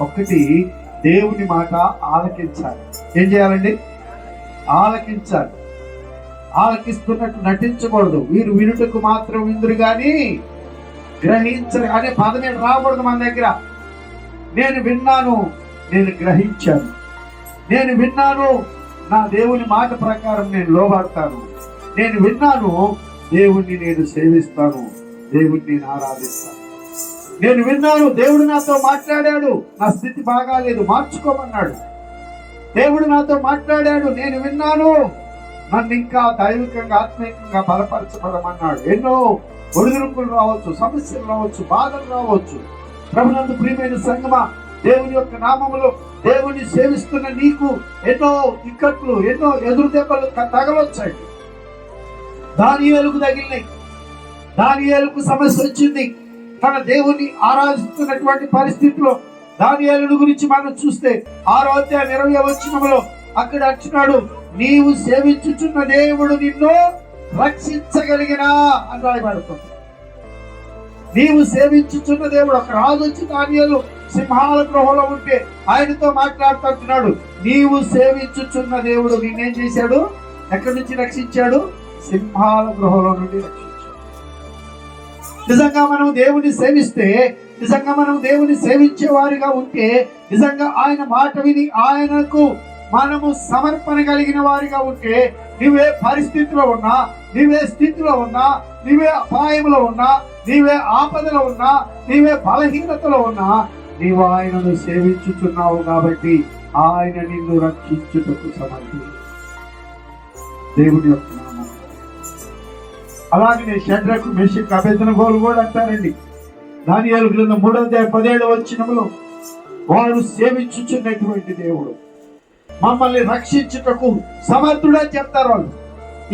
ఒకటి దేవుని మాట ఆలకించాలి. ఏం చేయాలండి? ఆలకించాలి. ఆలకిస్తున్నట్టు నటించకూడదు. వీరు వినుటకు మాత్రం విందురు కానీ గ్రహించరు. అనే పదమే రాకూడదు మన దగ్గర. నేను విన్నాను నేను గ్రహించాను. నేను విన్నాను నా దేవుని మాట ప్రకారం నేను లోబడతాను. నేను విన్నాను దేవుణ్ణి నేను సేవిస్తాను. దేవుణ్ణి నేను ఆరాధిస్తాను. నేను విన్నాను దేవుడు నాతో మాట్లాడాడు. నా స్థితి బాగాలేదు మార్చుకోమన్నాడు. దేవుడు నాతో మాట్లాడాడు నేను విన్నాను. నన్ను ఇంకా దైవికంగా ఆత్మీయంగా బలపరచబడమన్నాడు. ఎన్నో ఒడిదుడుకులు రావచ్చు సమస్యలు రావచ్చు బాధలు రావచ్చు. ప్రభునందు ప్రియమైన సంగమ దేవుని యొక్క నామములో దేవుని సేవిస్తున్న నీకు ఎన్నో ఇక్కట్లు ఎన్నో ఎదురు దెబ్బలు త- తగలొచ్చాయి. దాని ఏలుకు తగిలినాయి. దాని ఏలుకు సమస్య వచ్చింది. తన దేవుని ఆరాధిస్తున్నటువంటి పరిస్థితిలో దానియాలను గురించి మనం చూస్తే ఆరో అధ్యాయం ఇరవై వచ్చినములో అక్కడ అంటున్నాడు నీవు సేవించుచున్న దేవుడు నిన్ను రక్షించగలిగిన అని రాయబడుతుంది. నీవు సేవించుచున్న దేవుడు ఒక రాజు వచ్చి దానియాలు సింహాల గృహంలో ఉంటే ఆయనతో మాట్లాడుతున్నాడు నీవు సేవించుచున్న దేవుడు నిన్నేం చేశాడు? ఎక్కడి నుంచి రక్షించాడు? సింహాల గృహంలో నుండి రక్షించాడు. నిజంగా మనం దేవుని సేవిస్తే నిజంగా మనం దేవుని సేవించే వారిగా ఉంటే నిజంగా ఆయన మాట విని ఆయనకు మనము సమర్పణ కలిగిన వారిగా ఉంటే నీవే పరిస్థితిలో ఉన్నా నీవే స్థితిలో ఉన్నా నీవే అపాయంలో ఉన్నా నీవే ఆపదలో ఉన్నా నీవే బలహీనతలో ఉన్నా నీవు ఆయనను సేవించుచున్నావు కాబట్టి ఆయన నిన్ను రక్షించుటకు సమర్థి దేవుని యొక్క అలాగనే అలాగే షడ్రకు మెషిక్ అభ్యర్థన గోలు కూడా అంటారండి. దానియాలు గ్రంథం మూడో పదేడు వచ్చినములో వారు సేవించుచున్నటువంటి దేవుడు. మమ్మల్ని రక్షించుటకు సమర్థుడని చెప్తారు వాళ్ళు.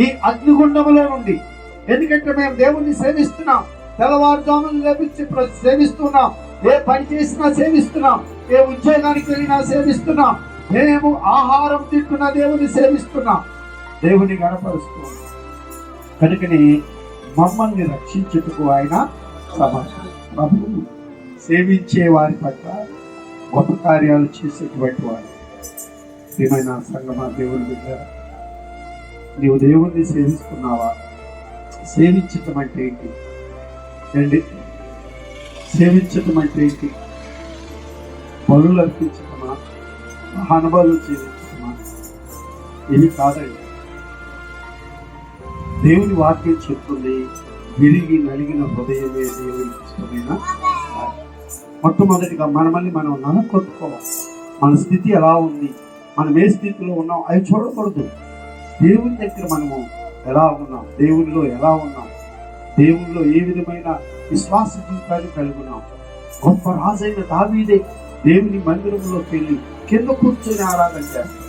ఈ అగ్నిగుండములో నుండి. ఎందుకంటే మేము దేవుణ్ణి సేవిస్తున్నాం. తెల్లవారుజాములు లేపించి సేవిస్తున్నాం. ఏ పని చేసినా సేవిస్తున్నాం. ఏ ఉద్యోగానికి వెళ్ళినా సేవిస్తున్నాం. మేము ఆహారం తింటున్న దేవుని సేవిస్తున్నాం. దేవుని గణపరుస్తున్నాం కనుకని మమ్మల్ని రక్షించుటకు ఆయన సమాచారం ప్రభు సేవించే వారి పట్ల గొప్ప కార్యాలు చేసేటువంటి వారు. ప్రియమైన సంగమా దేవుని బిడ్డ నీవు దేవుణ్ణి సేవిస్తున్నావా? సేవించటం అంటే ఏంటి? ఏంటి? సేవించటం అంటే ఏంటి? బలు అర్పించటమా? అనుభవాలు చేయించటమా ఇది కాదండి. దేవుని వాక్యం చెప్తుంది విరిగి నలిగిన హృదయమే దేవునికి ఇష్టమైన మొట్టమొదటిగా మనమల్ని మనం నలకొట్టుకోవాలి మన స్థితి ఎలా ఉంది? మనం ఏ స్థితిలో ఉన్నాం? అవి చూడకూడదు. దేవుని దగ్గర మనము ఎలా ఉన్నాం? దేవునిలో ఎలా ఉన్నాం? దేవునిలో ఏ విధమైన విశ్వాస జీవితాన్ని కలిగి ఉన్నాం? గొప్ప రాజైన దావీదే దేవుని మందిరంలోకి వెళ్ళి కింద కూర్చొని ఆరాధన చేస్తున్నాం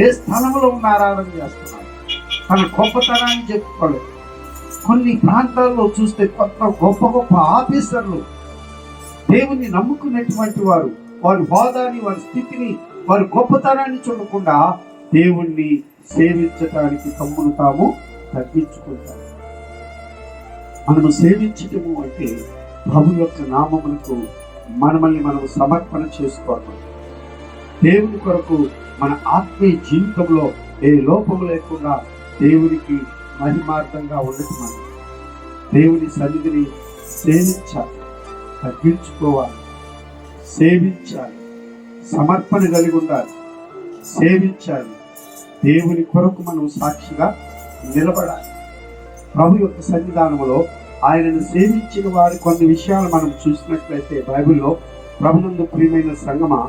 ఏ స్థలంలో ఉన్న ఆరాధన చేస్తున్నాం వాళ్ళ గొప్పతనాన్ని చెప్పుకోలేదు. కొన్ని ప్రాంతాల్లో చూస్తే కొత్త గొప్ప గొప్ప ఆఫీసర్లు దేవుణ్ణి నమ్ముకున్నటువంటి వారు వారి హోదాని వారి స్థితిని వారి గొప్పతనాన్ని చూడకుండా దేవుణ్ణి సేవించటానికి తమ్మును తాము తగ్గించుకుంటారు. మనము సేవించటము అంటే ప్రభు యొక్క నామములకు మనమల్ని మనం సమర్పణ చేసుకోవటం. దేవుని కొరకు మన ఆత్మీయ జీవితంలో ఏ లోపము లేకుండా దేవునికి మహిమార్థంగా ఉండటం మనం దేవుని సన్నిధిని సేవించాలి తగ్గించుకోవాలి సేవించాలి సమర్పణ కలిగి ఉండాలి సేవించాలి. దేవుని కొరకు మనం సాక్షిగా నిలబడాలి. ప్రభు యొక్క సన్నిధానంలో ఆయనను సేవించిన వారి కొన్ని విషయాలు మనం చూసినట్లయితే బైబిల్లో ప్రభునందు ప్రియమైన సంగమ?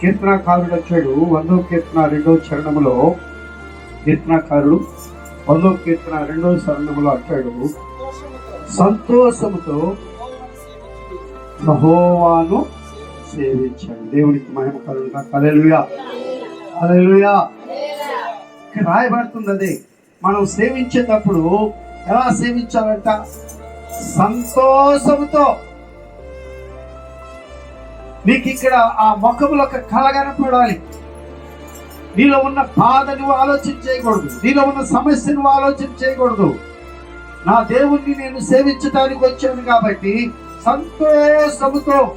కీర్తనాకారుడు వచ్చాడు వందో కీర్తన రెండో చరణములో కీర్తనకారుడు పదో కీర్తన రెండవ చరణములో అంటాడు సంతోషముతో యెహోవాను సేవించాడు. దేవునికి మహిమ కలుగుగా హల్లెలూయా. హల్లెలూయా. ఇక్కడ రాయబడుతుంది అదే. మనం సేవించేటప్పుడు ఎలా సేవించాలంట? సంతోషముతో. నీకు ఇక్కడ ఆ ముఖములో ఒక కళ నీలో ఉన్న బాధ నువ్వు ఆలోచన చేయకూడదు. నీలో ఉన్న సమస్య నువ్వు ఆలోచన చేయకూడదు. నా దేవుణ్ణి నేను సేవించడానికి వచ్చాను కాబట్టి సంతోషముతో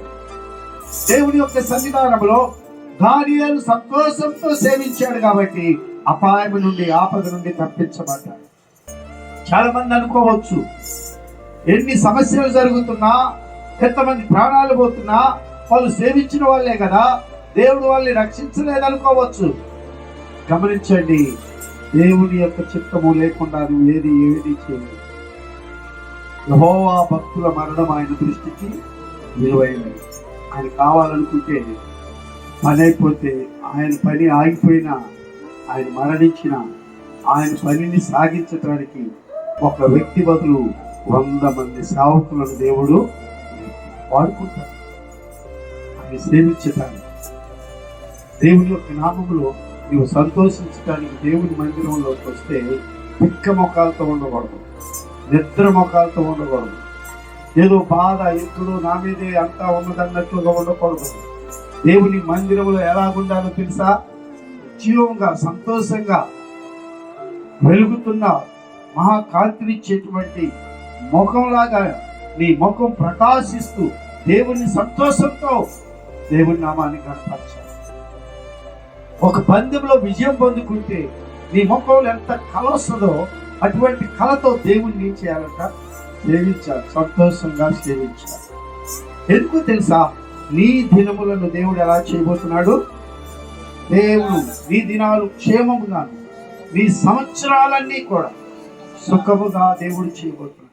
దేవుని యొక్క సన్నిధానంలో దానియాలు సంతోషంతో సేవించాడు కాబట్టి అపాయం నుండి ఆపద నుండి తప్పించబడ్డాడు. చాలా మంది అనుకోవచ్చు ఎన్ని సమస్యలు జరుగుతున్నా ఎంతమంది ప్రాణాలు పోతున్నా వాళ్ళు సేవించిన వాళ్ళే కదా దేవుడు వాళ్ళని రక్షించలేదనుకోవచ్చు. గమనించండి దేవుని యొక్క చిత్తము లేకుండా నువ్వు ఏది ఏది చేయలేదు యహోవా భక్తుల మరణం ఆయన దృష్టికి విలువైనది. ఆయన కావాలనుకుంటే పని అయిపోతే ఆయన పని ఆగిపోయినా ఆయన మరణించిన ఆయన పనిని సాగించడానికి ఒక వ్యక్తి బదులు వంద మంది సేవకులను దేవుడు వాడుకుంటాడు. ఆయన సేవించటానికి. దేవుని యొక్క నామములో నువ్వు సంతోషించడానికి దేవుని మందిరంలోకి వస్తే పిక్క మొఖాలతో ఉండకూడదు నిద్ర మొఖాలతో ఉండకూడదు. ఏదో బాధ ఎప్పుడు నా మీదే అంతా ఉన్నదన్నట్లుగా ఉండకూడదు. దేవుని మందిరంలో ఎలా ఉండాలో తెలుసా? జీవంగా సంతోషంగా వెలుగుతున్న మహాకాంతినిచ్చేటువంటి ముఖంలాగా నీ ముఖం ప్రకాశిస్తూ దేవుని సంతోషంతో దేవుని నామాన్ని కనపరచాలి ఒక పందెంలో విజయం పొందుకుంటే నీ ముఖంలో ఎంత కళ వస్తుందో అటువంటి కళతో దేవుణ్ణి ఏం చేయాలంట? సేవించాలి. సంతోషంగా సేవించాలి. ఎందుకు తెలుసా? నీ దినములను దేవుడు ఎలా చేయబోతున్నాడు? దేవుడు నీ దినాలు క్షేమముగా నీ సంవత్సరాలన్నీ కూడా సుఖముగా దేవుడు చేయబోతున్నాడు.